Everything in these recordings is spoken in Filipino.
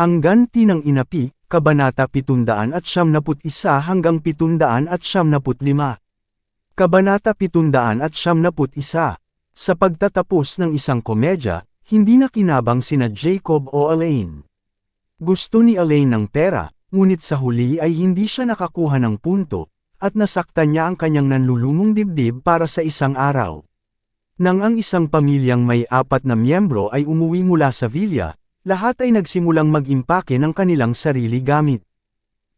Ang ganti ng inapi, Kabanata 771 hanggang 775. Kabanata 771. Sa pagtatapos ng isang komedya, hindi na kinabang sina Jacob o Elaine. Gusto ni Elaine ng pera, ngunit sa huli ay hindi siya nakakuha ng punto, at nasaktan niya ang kanyang nanlulumong dibdib para sa isang araw. Nang ang isang pamilyang may apat na miyembro ay umuwi mula sa villa, lahat ay nagsimulang mag-impake ng kanilang sarili gamit.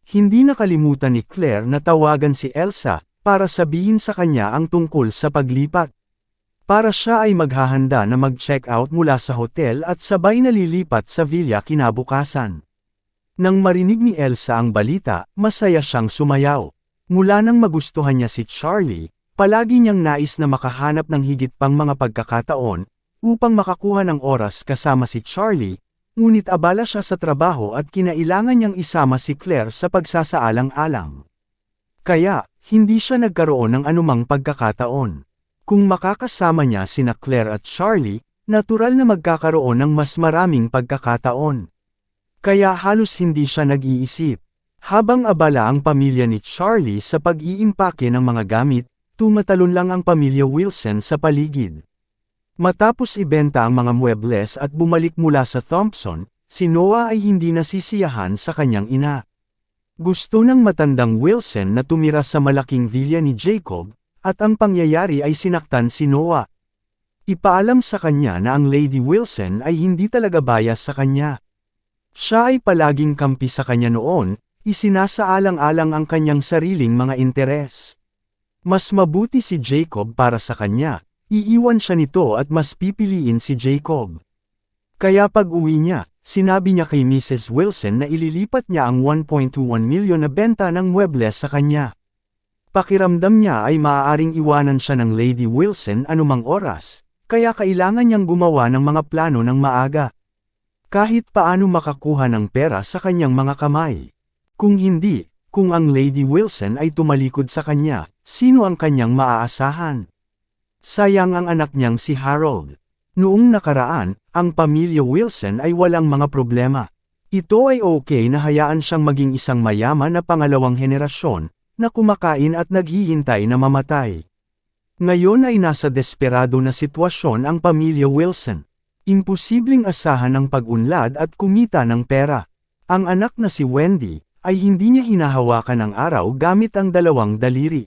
Hindi nakalimutan ni Claire na tawagan si Elsa, para sabihin sa kanya ang tungkol sa paglipat. Para siya ay maghahanda na mag-check out mula sa hotel at sabay na lilipat sa villa kinabukasan. Nang marinig ni Elsa ang balita, masaya siyang sumayaw. Mula nang magustuhan niya si Charlie, palagi niyang nais na makahanap ng higit pang mga pagkakataon, upang makakuha ng oras kasama si Charlie, ngunit abala siya sa trabaho at kinailangan niyang isama si Claire sa pagsasaalang-alang. Kaya, hindi siya nagkaroon ng anumang pagkakataon. Kung makakasama niya sina Claire at Charlie, natural na magkakaroon ng mas maraming pagkakataon. Kaya halos hindi siya nag-iisip. Habang abala ang pamilya ni Charlie sa pag-iimpake ng mga gamit, tumatalon lang ang pamilya Wilson sa paligid. Matapos ibenta ang mga muebles at bumalik mula sa Thompson, si Noah ay hindi nasisiyahan sa kanyang ina. Gusto ng matandang Wilson na tumira sa malaking villa ni Jacob, at ang pangyayari ay sinaktan si Noah. Ipaalam sa kanya na ang Lady Wilson ay hindi talaga bias sa kanya. Siya ay palaging kampi sa kanya noon, isinasaalang-alang ang kanyang sariling mga interes. Mas mabuti si Jacob para sa kanya, iiwan siya nito at mas pipiliin si Jacob. Kaya pag uwi niya, sinabi niya kay Mrs. Wilson na ililipat niya ang 1.21 milyon na benta ng muebles sa kanya. Pakiramdam niya ay maaaring iwanan siya ng Lady Wilson anumang oras, kaya kailangan niyang gumawa ng mga plano ng maaga. Kahit paano makakuha ng pera sa kanyang mga kamay. Kung hindi, kung ang Lady Wilson ay tumalikod sa kanya, sino ang kanyang maaasahan? Sayang ang anak niyang si Harold. Noong nakaraan, ang pamilya Wilson ay walang mga problema. Ito ay okay na hayaan siyang maging isang mayaman na pangalawang henerasyon, na kumakain at naghihintay na mamatay. Ngayon ay nasa desperado na sitwasyon ang pamilya Wilson. Imposibleng asahan ang pag-unlad at kumita ng pera. Ang anak na si Wendy, ay hindi niya hinahawakan ang araw gamit ang dalawang daliri.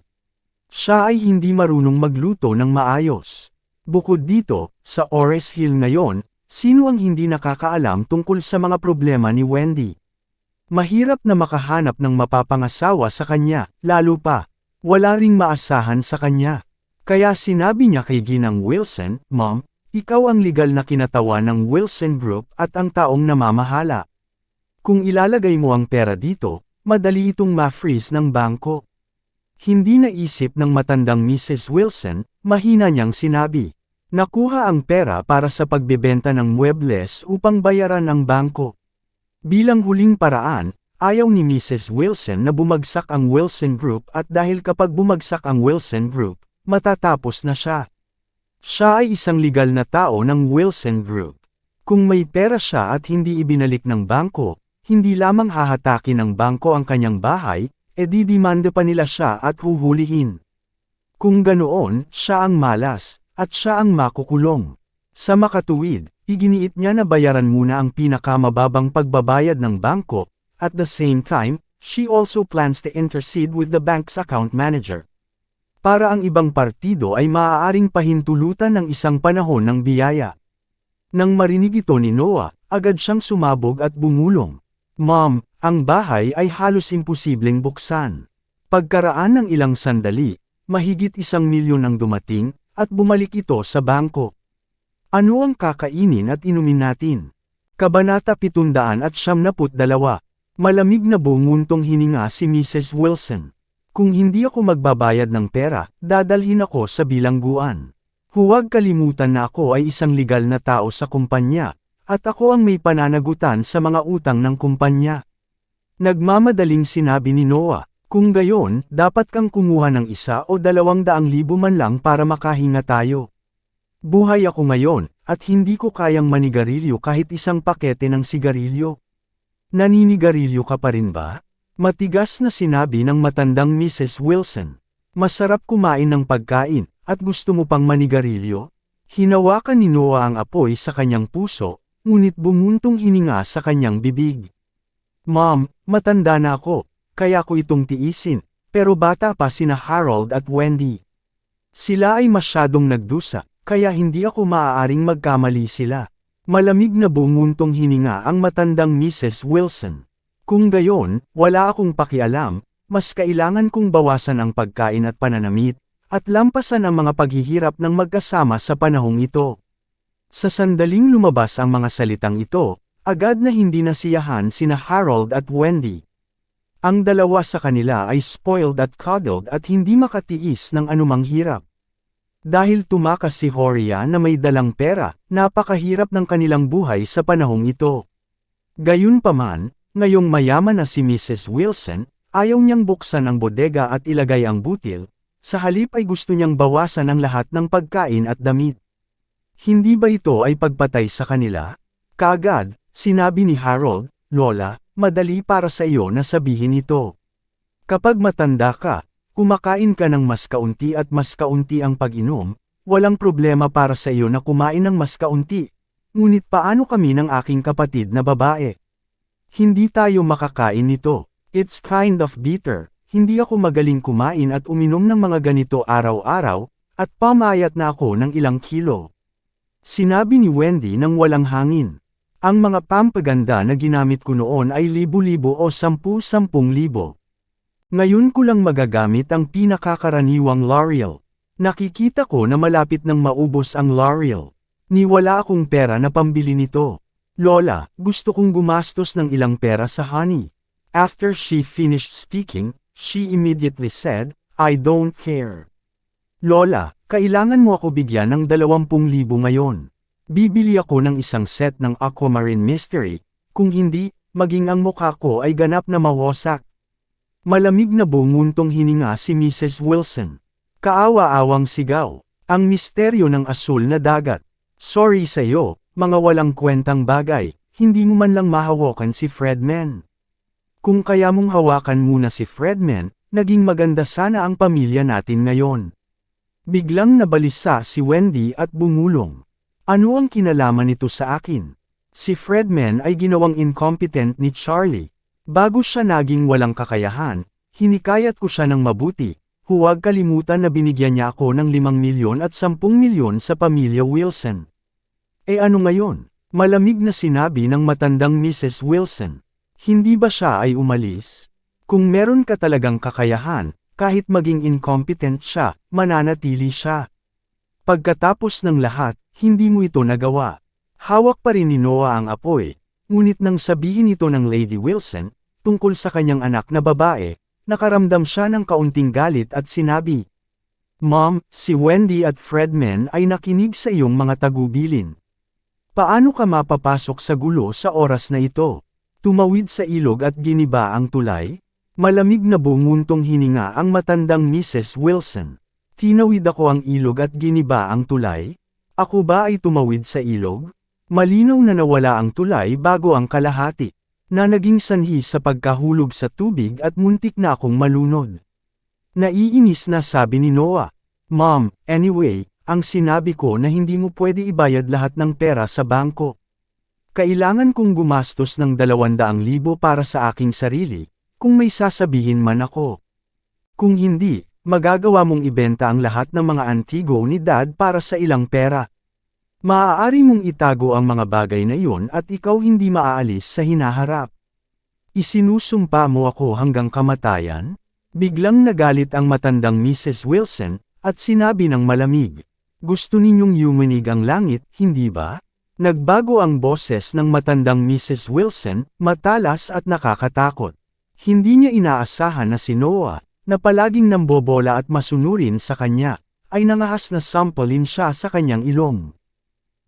Siya ay hindi marunong magluto ng maayos. Bukod dito, sa Ores Hill ngayon, sino ang hindi nakakaalam tungkol sa mga problema ni Wendy? Mahirap na makahanap ng mapapangasawa sa kanya, lalo pa, wala ring maasahan sa kanya. Kaya sinabi niya kay Ginang Wilson, Mom, ikaw ang legal na kinatawan ng Wilson Group at ang taong namamahala. Kung ilalagay mo ang pera dito, madali itong ma-freeze ng bangko. Hindi naisip ng matandang Mrs. Wilson, mahina niyang sinabi. Nakuha ang pera para sa pagbebenta ng muebles upang bayaran ang bangko. Bilang huling paraan, ayaw ni Mrs. Wilson na bumagsak ang Wilson Group at dahil kapag bumagsak ang Wilson Group, matatapos na siya. Siya ay isang legal na tao ng Wilson Group. Kung may pera siya at hindi ibinalik ng bangko, hindi lamang hahatakin ng bangko ang kanyang bahay, e didimanda pa nila siya at huhulihin. Kung ganoon, siya ang malas, at siya ang makukulong. Sa makatuwid, Iginiit niya na bayaran muna ang pinakamababang pagbabayad ng bangko, at the same time, she also plans to intercede with the bank's account manager. Para ang ibang partido ay maaaring pahintulutan ng isang panahon ng biyaya. Nang marinig ito ni Noah, agad siyang sumabog at bumulong. Mom, ang bahay ay halos imposibleng buksan. Pagkaraan ng ilang sandali, mahigit isang milyon ang dumating, at bumalik ito sa bangko. Ano ang kakainin at inumin natin? Kabanata 772 Malamig na bunguntong hininga si Mrs. Wilson. Kung hindi ako magbabayad ng pera, dadalhin ako sa bilangguan. Huwag kalimutan na ako ay isang legal na tao sa kumpanya, at ako ang may pananagutan sa mga utang ng kumpanya. Nagmamadaling sinabi ni Noah, kung gayon, dapat kang kumuha ng isa o dalawang daang libo man lang para makahinga tayo. Buhay ako ngayon, at hindi ko kayang manigarilyo kahit isang pakete ng sigarilyo. Naninigarilyo ka pa rin ba? Matigas na sinabi ng matandang Mrs. Wilson. Masarap kumain ng pagkain, at gusto mo pang manigarilyo? Hinawakan ni Noah ang apoy sa kanyang puso, ngunit bumuntong hininga sa kanyang bibig. Mom, matanda na ako, kaya ko itong tiisin, pero bata pa sina Harold at Wendy. Sila ay masyadong nagdusa, kaya hindi ako maaaring magkamali sila. Malamig na bumuntong hininga ang matandang Mrs. Wilson. Kung gayon, wala akong pakialam, mas kailangan kong bawasan ang pagkain at pananamit, at lampasan ang mga paghihirap ng magkasama sa panahong ito. Sa sandaling lumabas ang mga salitang ito, agad na hindi nasiyahan sina Harold at Wendy. Ang dalawa sa kanila ay spoiled at coddled at hindi makatiis ng anumang hirap. Dahil tumakas si Horia na may dalang pera, napakahirap ng kanilang buhay sa panahong ito. Gayunpaman, ngayong mayaman na si Mrs. Wilson, ayaw niyang buksan ang bodega at ilagay ang butil, sa halip ay gusto niyang bawasan ang lahat ng pagkain at damit. Hindi ba ito ay pagpatay sa kanila? Kaagad, sinabi ni Harold, Lola, madali para sa iyo na sabihin ito. Kapag matanda ka, Kumakain ka ng mas kaunti at mas kaunti ang pag-inom, walang problema para sa iyo na kumain ng mas kaunti. Ngunit paano kami ng aking kapatid na babae? Hindi tayo makakain nito. It's kind of bitter. Hindi ako magaling kumain at uminom ng mga ganito araw-araw, at pamayat na ako ng ilang kilo. Sinabi ni Wendy nang walang hangin. Ang mga pampaganda na ginamit ko noon ay libo-libo o sampu-sampung libo. Ngayon ko lang magagamit ang pinakakaraniwang L'Oreal. Nakikita ko na malapit nang maubos ang L'Oreal. Ni wala akong pera na pambili nito. Lola, gusto kong gumastos ng ilang pera sa honey. After she finished speaking, she immediately said, I don't care. Lola, kailangan mo ako bigyan ng 20,000 ngayon. Bibili ako ng isang set ng Aquamarine Mystery, kung hindi, maging ang mukha ko ay ganap na mawasak. Malamig na bunguntong hininga si Mrs. Wilson. Kaawa-awang sigaw. Ang misteryo ng asul na dagat. Sorry sa'yo, mga walang kwentang bagay, hindi mo man lang mahawakan si Fredman. Kung kaya mong hawakan muna si Fredman, naging maganda sana ang pamilya natin ngayon. Biglang nabalisa si Wendy at bumulong. Ano ang kinalaman nito sa akin? Si Fredman ay ginawang incompetent ni Charlie, Bago siya naging walang kakayahan, hinikayat ko siya ng mabuti, huwag kalimutan na binigyan niya ako ng 5 milyon at 10 milyon sa pamilya Wilson. E ano ngayon? Malamig na sinabi ng matandang Mrs. Wilson. Hindi ba siya ay umalis? Kung meron ka talagang kakayahan, kahit maging incompetent siya, mananatili siya. Pagkatapos ng lahat, hindi mo ito nagawa. Hawak pa rin ni Noah ang apoy, Ngunit nang sabihin ito ng Lady Wilson, tungkol sa kanyang anak na babae, nakaramdam siya ng kaunting galit at sinabi, Mom, si Wendy at Fredman ay nakinig sa iyong mga tagubilin. Paano ka mapapasok sa gulo sa oras na ito? Tumawid sa ilog at giniba ang tulay? Malamig na bunguntong hininga ang matandang Mrs. Wilson. Tinawid ako ang ilog at giniba ang tulay? Ako ba ay tumawid sa ilog? Malinaw na nawala ang tulay bago ang kalahati, na naging sanhi sa pagkahulog sa tubig at muntik na akong malunod. Naiinis na sabi ni Noah, Mom, anyway, ang sinabi ko na hindi mo pwede ibayad lahat ng pera sa bangko. Kailangan kong gumastos ng 200,000 para sa aking sarili, kung may sasabihin man ako. Kung hindi, magagawa mong ibenta ang lahat ng mga antigo ni Dad para sa ilang pera. Maaari mong itago ang mga bagay na iyon at ikaw hindi maaalis sa hinaharap. Isinusumpa mo ako hanggang kamatayan? Biglang nagalit ang matandang Mrs. Wilson, at sinabi ng malamig. Gusto ninyong yumanig ang langit, hindi ba? Nagbago ang boses ng matandang Mrs. Wilson, matalas at nakakatakot. Hindi niya inaasahan na si Noah, na palaging nambobola at masunurin sa kanya, ay nangahas na sampalin siya sa kanyang ilong.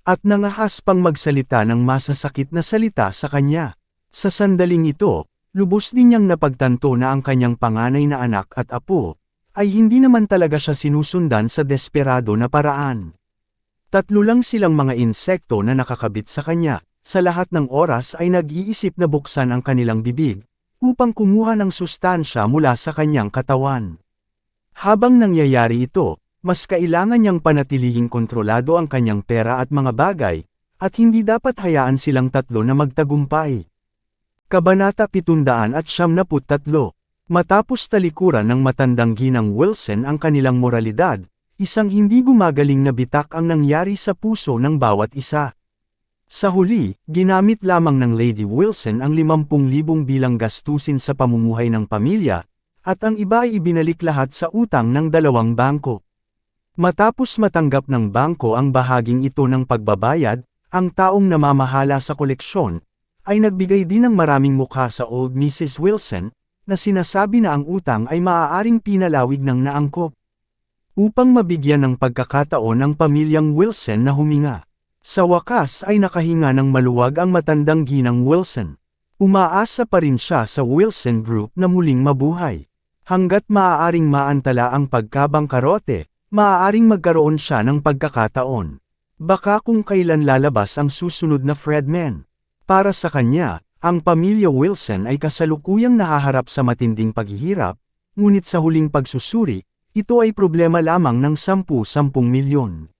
At nangahas pang magsalita ng masasakit na salita sa kanya. Sa sandaling ito, lubos din niyang napagtanto na ang kanyang panganay na anak at apo, ay hindi naman talaga siya sinusundan sa desperado na paraan. Tatlo lang silang mga insekto na nakakabit sa kanya, sa lahat ng oras ay nag-iisip na buksan ang kanilang bibig, upang kumuha ng sustansya mula sa kanyang katawan. Habang nangyayari ito, mas kailangan niyang panatilihing kontrolado ang kanyang pera at mga bagay, at hindi dapat hayaan silang tatlo na magtagumpay. Kabanata 773 Matapos talikuran ng matandang ginang Wilson ang kanilang moralidad, isang hindi gumagaling na bitak ang nangyari sa puso ng bawat isa. Sa huli, ginamit lamang ng Lady Wilson ang 50,000 bilang gastusin sa pamumuhay ng pamilya, at ang iba ay ibinalik lahat sa utang ng dalawang bangko. Matapos matanggap ng bangko ang bahaging ito ng pagbabayad, ang taong namamahala sa koleksyon, ay nagbigay din ng maraming mukha sa old Mrs. Wilson, na sinasabi na ang utang ay maaaring pinalawig ng naangkop upang mabigyan ng pagkakataon ang pamilyang Wilson na huminga. Sa wakas ay nakahinga ng maluwag ang matandang ginang Wilson. Umaasa pa rin siya sa Wilson Group na muling mabuhay. Hanggat maaaring maantala ang pagkabangkarote, maaaring magkaroon siya ng pagkakataon. Baka kung kailan lalabas ang susunod na Fredman. Para sa kanya, ang pamilya Wilson ay kasalukuyang nahaharap sa matinding paghihirap, ngunit sa huling pagsusuri, ito ay problema lamang ng 10-10 milyon.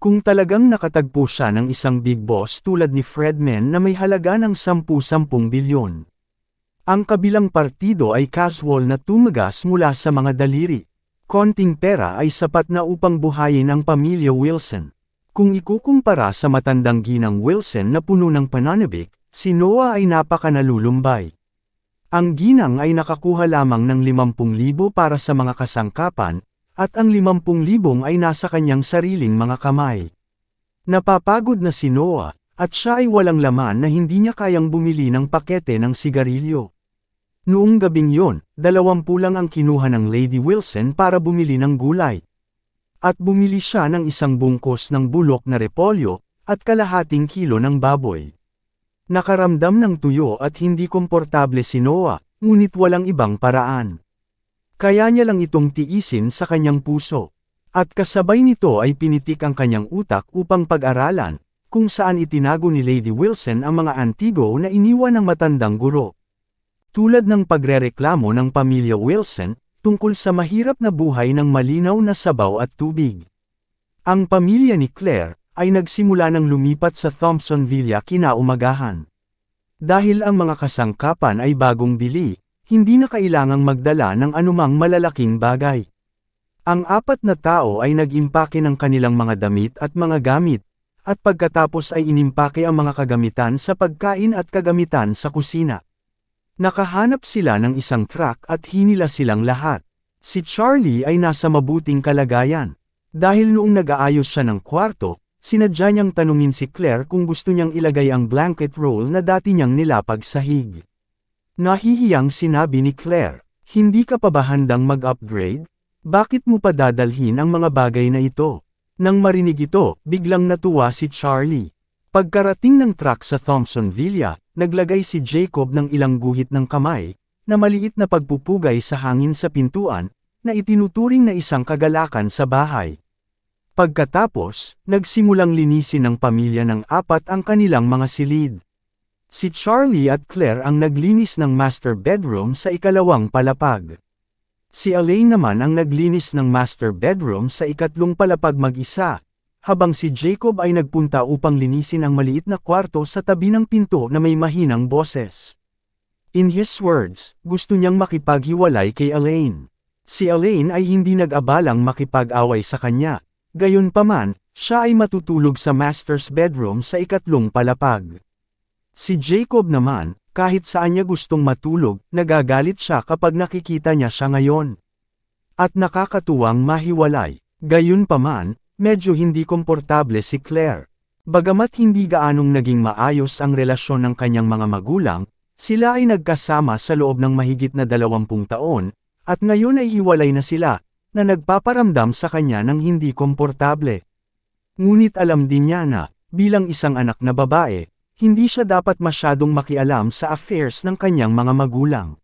Kung talagang nakatagpo siya ng isang big boss tulad ni Fredman na may halaga ng 10-10 bilyon. Ang kabilang partido ay casual na tumagas mula sa mga daliri. Konting pera ay sapat na upang buhayin ang pamilya Wilson. Kung ikukumpara sa matandang ginang Wilson na puno ng pananabik, si Noah ay napakanalulumbay. Ang ginang ay nakakuha lamang ng 50,000 para sa mga kasangkapan, at ang 50,000 ay nasa kanyang sariling mga kamay. Napapagod na si Noah, at siya ay walang laman na hindi niya kayang bumili ng pakete ng sigarilyo. Noong gabing yon, dalawampu lang ang kinuha ng Lady Wilson para bumili ng gulay. At bumili siya ng isang bungkos ng bulok na repolyo, at kalahating kilo ng baboy. Nakaramdam ng tuyo at hindi komportable si Noah, ngunit walang ibang paraan. Kaya niya lang itong tiisin sa kanyang puso. At kasabay nito ay pinitik ang kanyang utak upang pag-aralan, kung saan itinago ni Lady Wilson ang mga antigo na iniwan ng matandang guro. Tulad ng pagrereklamo ng pamilya Wilson, tungkol sa mahirap na buhay ng malinaw na sabaw at tubig. Ang pamilya ni Claire, ay nagsimula ng lumipat sa Thompson Villa kinaumagahan. Dahil ang mga kasangkapan ay bagong bili, hindi na kailangang magdala ng anumang malalaking bagay. Ang apat na tao ay nag-impake ng kanilang mga damit at mga gamit, at pagkatapos ay inimpake ang mga kagamitan sa pagkain at kagamitan sa kusina. Nakahanap sila ng isang truck at hinila silang lahat. Si Charlie ay nasa mabuting kalagayan. Dahil noong nag-aayos siya ng kwarto, Sinadya niyang tanungin si Claire kung gusto niyang ilagay ang blanket roll na dati niyang nilapag sa hig. Nahihiyang sinabi ni Claire, hindi ka pa ba handang mag-upgrade? Bakit mo pa dadalhin ang mga bagay na ito? Nang marinig ito, biglang natuwa si Charlie. Pagkarating ng truck sa Thompson Villa, naglagay si Jacob ng ilang guhit ng kamay, na maliit na pagpupugay sa hangin sa pintuan, na itinuturing na isang kagalakan sa bahay. Pagkatapos, nagsimulang linisin ng pamilya ng apat ang kanilang mga silid. Si Charlie at Claire ang naglinis ng master bedroom sa ikalawang palapag. Si Elaine naman ang naglinis ng master bedroom sa ikatlong palapag mag-isa, habang si Jacob ay nagpunta upang linisin ang maliit na kwarto sa tabi ng pinto na may mahinang boses. In his words, gusto niyang makipaghiwalay kay Elaine. Si Elaine ay hindi nag-abalang makipag-away sa kanya, Gayunpaman, siya ay matutulog sa master's bedroom sa ikatlong palapag. Si Jacob naman, kahit saan niya gustong matulog, nagagalit siya kapag nakikita niya siya ngayon. At nakakatuwang mahiwalay, gayunpaman, medyo hindi komportable si Claire. Bagamat hindi gaanong naging maayos ang relasyon ng kanyang mga magulang, sila ay nagkasama sa loob ng mahigit na dalawampung taon, at ngayon ay hiwalay na sila, na nagpaparamdam sa kanya ng hindi komportable. Ngunit alam din niya na, bilang isang anak na babae, hindi siya dapat masyadong makialam sa affairs ng kanyang mga magulang.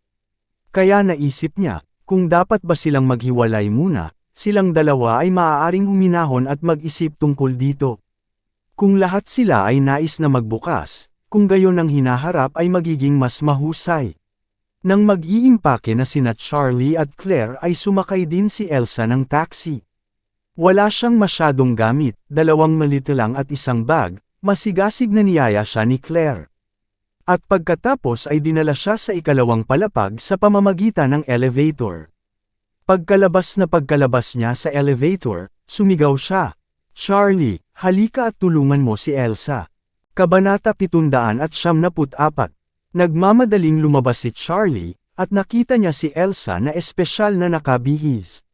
Kaya naisip niya, kung dapat ba silang maghiwalay muna, silang dalawa ay maaaring huminahon at mag-isip tungkol dito. Kung lahat sila ay nais na magbukas, kung gayon ang hinaharap ay magiging mas mahusay. Nang mag-iimpake na sina Charlie at Claire ay sumakay din si Elsa ng taxi. Wala siyang masyadong gamit, dalawang malito lang at isang bag, masigasig na niyaya siya ni Claire. At pagkatapos ay dinala siya sa ikalawang palapag sa pamamagitan ng elevator. Pagkalabas na pagkalabas niya sa elevator, sumigaw siya. Charlie, halika at tulungan mo si Elsa. Kabanata 774 Nagmamadaling lumabas si Charlie, at nakita niya si Elsa na espesyal na nakabihis.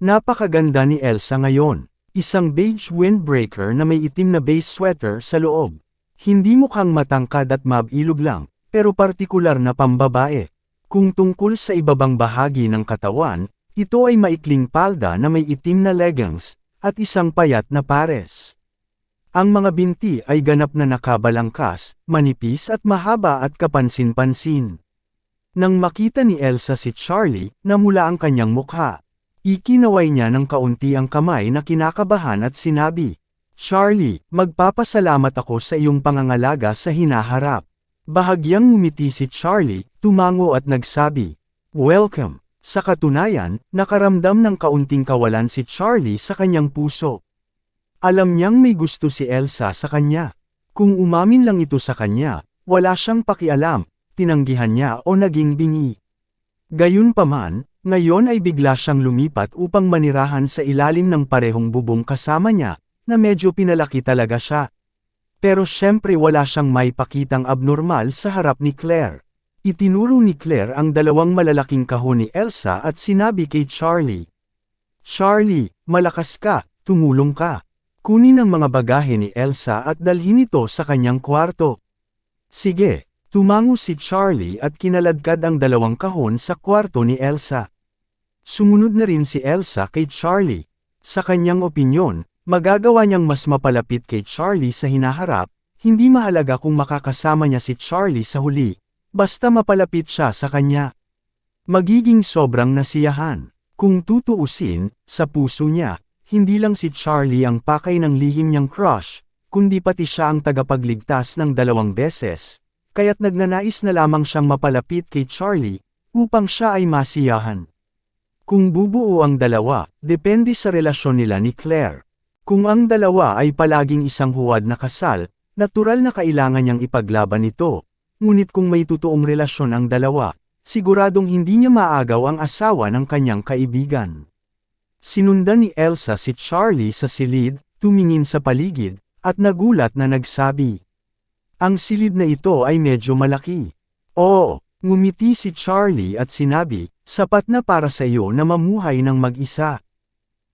Napakaganda ni Elsa ngayon. Isang beige windbreaker na may itim na base sweater sa loob. Hindi mukhang matangkad at mabilog lang, pero partikular na pambabae. Kung tungkol sa ibabang bahagi ng katawan, ito ay maikling palda na may itim na leggings, at isang payat na pares. Ang mga binti ay ganap na nakabalangkas, manipis at mahaba at kapansin-pansin. Nang makita ni Elsa si Charlie, namula ang kanyang mukha. Ikinaway niya ng kaunti ang kamay na kinakabahan at sinabi, Charlie, magpapasalamat ako sa iyong pangangalaga sa hinaharap. Bahagyang ngumiti si Charlie, tumango at nagsabi, Welcome. Sa katunayan, nakaramdam ng kaunting kawalan si Charlie sa kanyang puso. Alam niyang may gusto si Elsa sa kanya. Kung umamin lang ito sa kanya, wala siyang pakialam, tinanggihan niya o naging bingi. Gayunpaman, ngayon ay bigla siyang lumipat upang manirahan sa ilalim ng parehong bubong kasama niya, na medyo pinalaki talaga siya. Pero syempre wala siyang may pakitang abnormal sa harap ni Claire. Itinuro ni Claire ang dalawang malalaking kahon ni Elsa at sinabi kay Charlie. Charlie, malakas ka, tumulong ka. Kunin ang mga bagahe ni Elsa at dalhin ito sa kanyang kwarto. Sige, Tumango si Charlie at kinaladkad ang dalawang kahon sa kwarto ni Elsa. Sumunod na rin si Elsa kay Charlie. Sa kanyang opinyon, magagawa niyang mas mapalapit kay Charlie sa hinaharap, hindi mahalaga kung makakasama niya si Charlie sa huli, basta mapalapit siya sa kanya. Magiging sobrang nasiyahan. Kung tutuusin, sa puso niya, hindi lang si Charlie ang pakay ng lihim niyang crush, kundi pati siya ang tagapagligtas ng dalawang beses, kaya't nagnanais na lamang siyang mapalapit kay Charlie, upang siya ay masiyahan. Kung bubuo ang dalawa, depende sa relasyon nila ni Claire. Kung ang dalawa ay palaging isang huwad na kasal, natural na kailangan niyang ipaglaban ito, ngunit kung may totoong relasyon ang dalawa, siguradong hindi niya maagaw ang asawa ng kanyang kaibigan. Sinundan ni Elsa si Charlie sa silid, tumingin sa paligid, at nagulat na nagsabi, ang silid na ito ay medyo malaki. Oo, ngumiti si Charlie at sinabi, sapat na para sa iyo na mamuhay ng mag-isa.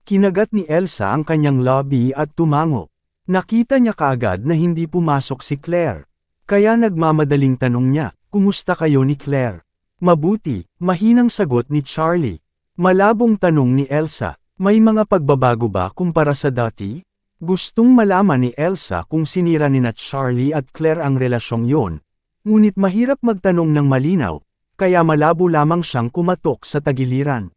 Kinagat ni Elsa ang kanyang lobby at tumango. Nakita niya kaagad na hindi pumasok si Claire. Kaya nagmamadaling tanong niya, kumusta kayo ni Claire? Mabuti, mahinang sagot ni Charlie. Malabong tanong ni Elsa, may mga pagbabago ba kumpara sa dati? Gustong malaman ni Elsa kung sinira ni na Charlie at Claire ang relasyong yon, ngunit mahirap magtanong ng malinaw, kaya malabo lamang siyang kumatok sa tagiliran.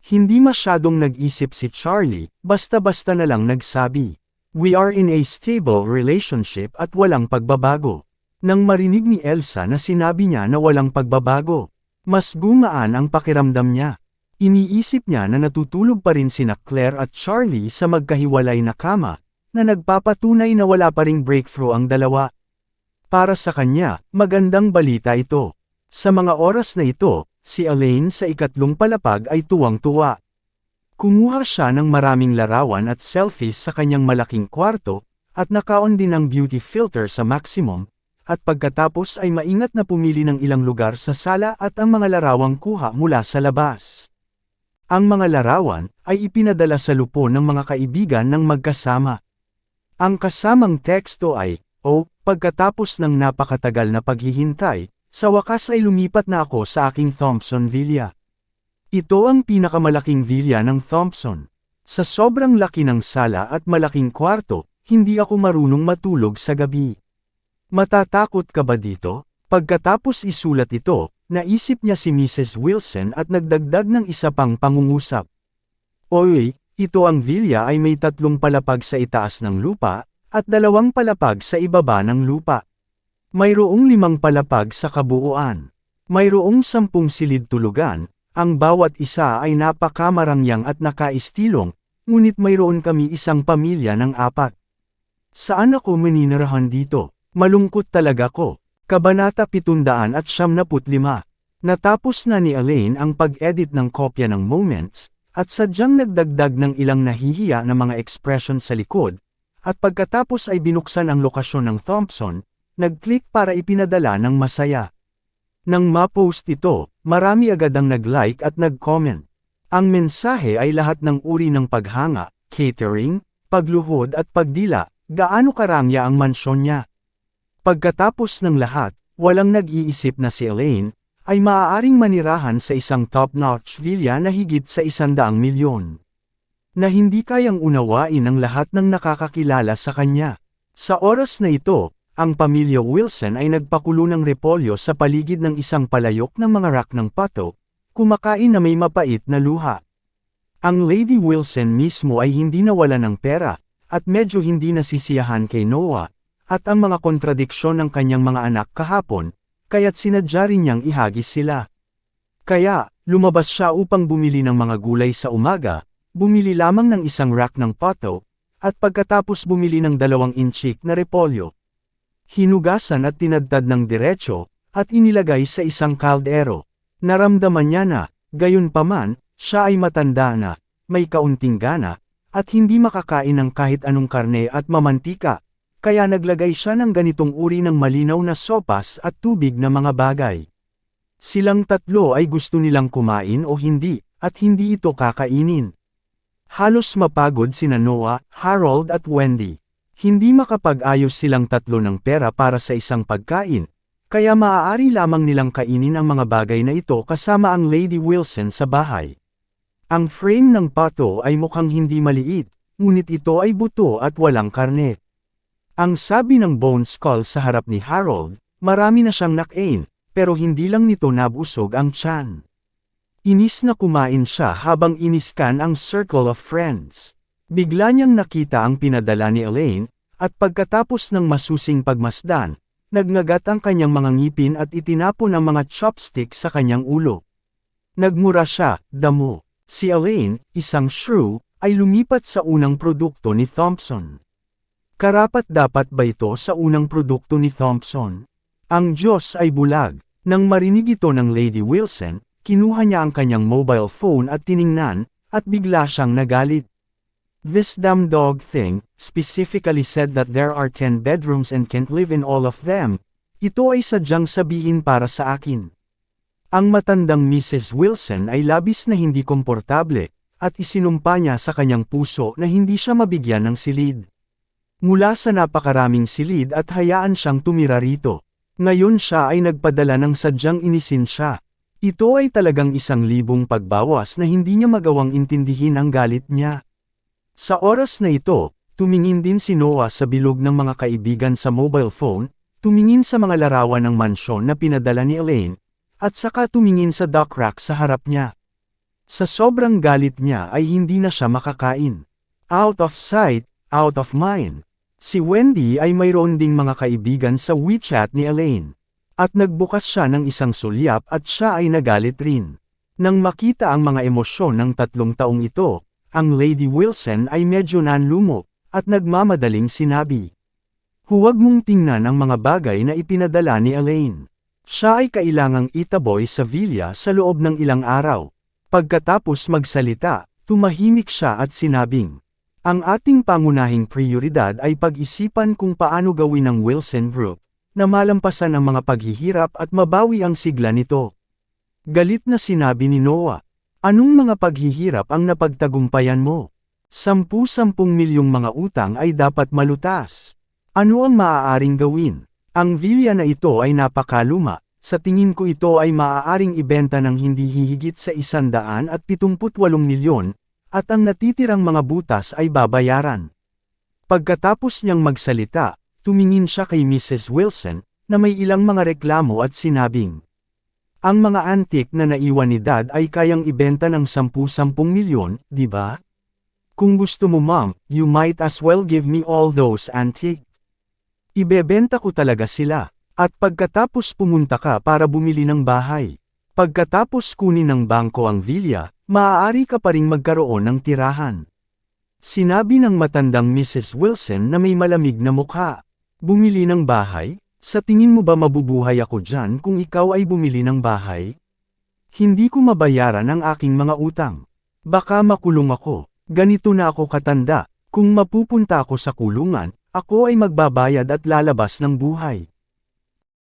Hindi masyadong nag-isip si Charlie, basta-basta na lang nagsabi, We are in a stable relationship at walang pagbabago. Nang marinig ni Elsa na sinabi niya na walang pagbabago, mas gumaan ang pakiramdam niya. Iniisip niya na natutulog pa rin sina Claire at Charlie sa magkahiwalay na kama, na nagpapatunay na wala pa ring breakthrough ang dalawa. Para sa kanya, magandang balita ito. Sa mga oras na ito, si Elaine sa ikatlong palapag ay tuwang-tuwa. Kumuha siya ng maraming larawan at selfies sa kanyang malaking kwarto, at nakaon din ang beauty filter sa maximum, at pagkatapos ay maingat na pumili ng ilang lugar sa sala at ang mga larawang kuha mula sa labas. Ang mga larawan ay ipinadala sa lupo ng mga kaibigan ng magkasama. Ang kasamang teksto ay, O, pagkatapos ng napakatagal na paghihintay, sa wakas ay lumipat na ako sa aking Thompson Villa. Ito ang pinakamalaking villa ng Thompson. Sa sobrang laki ng sala at malaking kwarto, hindi ako marunong matulog sa gabi. Matatakot ka ba dito? Pagkatapos isulat ito, naisip niya si Mrs. Wilson at nagdagdag ng isa pang pangungusap. Oy, ito ang villa ay may tatlong palapag sa itaas ng lupa, at dalawang palapag sa ibaba ng lupa. Mayroong limang palapag sa kabuuan. Mayroong sampung silid tulugan, ang bawat isa ay napakamarangyang at nakaistilong, ngunit mayroon kami isang pamilya ng apat. Saan ako maninirahan dito? Malungkot talaga ko. Kabanata 775. Natapos na ni Elaine ang pag-edit ng kopya ng Moments, at sadyang nagdagdag ng ilang nahihiya na mga expression sa likod, at pagkatapos ay binuksan ang lokasyon ng Thompson, nag-click para ipinadala ng masaya. Nang ma-post ito, marami agad ang nag-like at nag-comment. Ang mensahe ay lahat ng uri ng paghanga, catering, pagluhod at pagdila, gaano karangya ang mansyon niya. Pagkatapos ng lahat, walang nag-iisip na si Elaine, ay maaaring manirahan sa isang top-notch villa na higit sa isandaang milyon. Na hindi kayang unawain ang lahat ng nakakakilala sa kanya. Sa oras na ito, ang pamilya Wilson ay nagpakulo ng repolyo sa paligid ng isang palayok ng mga rack ng pato, kumakain na may mapait na luha. Ang Lady Wilson mismo ay hindi nawala ng pera, at medyo hindi nasisiyahan kay Noah, at ang mga kontradiksyon ng kanyang mga anak kahapon, kaya't sinadya rin niyang ihagis sila. Kaya, lumabas siya upang bumili ng mga gulay sa umaga, bumili lamang ng isang rack ng pato, at pagkatapos bumili ng dalawang inchik na repolyo. Hinugasan at tinadtad ng diretsyo, at inilagay sa isang kaldero. Naramdaman niya na, gayon paman, siya ay matanda na, may kaunting gana, at hindi makakain ng kahit anong karne at mamantika, kaya naglagay siya ng ganitong uri ng malinaw na sopas at tubig na mga bagay. Silang tatlo ay gusto nilang kumain o hindi, at hindi ito kakainin. Halos mapagod sina Noah, Harold at Wendy. Hindi makapag-ayos silang tatlo ng pera para sa isang pagkain, kaya maaari lamang nilang kainin ang mga bagay na ito kasama ang Lady Wilson sa bahay. Ang frame ng pato ay mukhang hindi maliit, ngunit ito ay buto at walang karne. Ang sabi ng bone skull sa harap ni Harold, marami na siyang nakain, pero hindi lang nito nabusog ang tiyan. Inis na kumain siya habang iniskan ang circle of friends. Bigla niyang nakita ang pinadala ni Elaine, at pagkatapos ng masusing pagmasdan, nagnagat ang kanyang mga ngipin at itinapon ang mga chopstick sa kanyang ulo. Nagmura siya, damo. Si Elaine, isang shrew, ay lumipat sa unang produkto ni Thompson. Karapat dapat ba ito sa unang produkto ni Thompson? Ang Diyos ay bulag. Nang marinig ito ng Lady Wilson, kinuha niya ang kanyang mobile phone at tiningnan, at bigla siyang nagalit. This dumb dog thing, specifically said that there are 10 bedrooms and can't live in all of them. Ito ay sadyang sabihin para sa akin. Ang matandang Mrs. Wilson ay labis na hindi komportable, at isinumpa niya sa kanyang puso na hindi siya mabigyan ng silid. Mula sa napakaraming silid at hayaan siyang tumira rito. Ngayon siya ay nagpadala ng sadyang inisin siya. Ito ay talagang isang libong pagbawas na hindi niya magawang intindihin ang galit niya. Sa oras na ito, tumingin din si Noah sa bilog ng mga kaibigan sa mobile phone, tumingin sa mga larawan ng mansyon na pinadala ni Elaine, at saka tumingin sa dock rack sa harap niya. Sa sobrang galit niya ay hindi na siya makakain. Out of sight, out of mind. Si Wendy ay mayroon ding mga kaibigan sa WeChat ni Elaine. At nagbukas siya ng isang sulyap at siya ay nagalit rin. Nang makita ang mga emosyon ng tatlong taong ito, ang Lady Wilson ay medyo nanlumo, at nagmamadaling sinabi. Huwag mong tingnan ang mga bagay na ipinadala ni Elaine. Siya ay kailangang itaboy sa villa sa loob ng ilang araw. Pagkatapos magsalita, tumahimik siya at sinabing, ang ating pangunahing prioridad ay pag-isipan kung paano gawin ng Wilson Group, na malampasan ang mga paghihirap at mabawi ang sigla nito. Galit na sinabi ni Noah, anong mga paghihirap ang napagtagumpayan mo? Sampu-sampung milyong mga utang ay dapat malutas. Ano ang maaaring gawin? Ang villa na ito ay napakaluma, sa tingin ko ito ay maaaring ibenta ng hindi hihigit sa isandaan at 78 milyon, at ang natitirang mga butas ay babayaran. Pagkatapos niyang magsalita, tumingin siya kay Mrs. Wilson, na may ilang mga reklamo at sinabing, Ang mga antik na naiwan ni Dad ay kayang ibenta ng 10-10 milyon, di ba? Kung gusto mo ma'am, you might as well give me all those antique. Ibebenta ko talaga sila. At pagkatapos pumunta ka para bumili ng bahay. Pagkatapos kunin ng bangko ang villa, maaari ka pa ring magkaroon ng tirahan. Sinabi ng matandang Mrs. Wilson na may malamig na mukha. Bumili ng bahay? Sa tingin mo ba mabubuhay ako dyan kung ikaw ay bumili ng bahay? Hindi ko mabayaran ang aking mga utang. Baka makulong ako. Ganito na ako katanda. Kung mapupunta ako sa kulungan, ako ay magbabayad at lalabas ng buhay.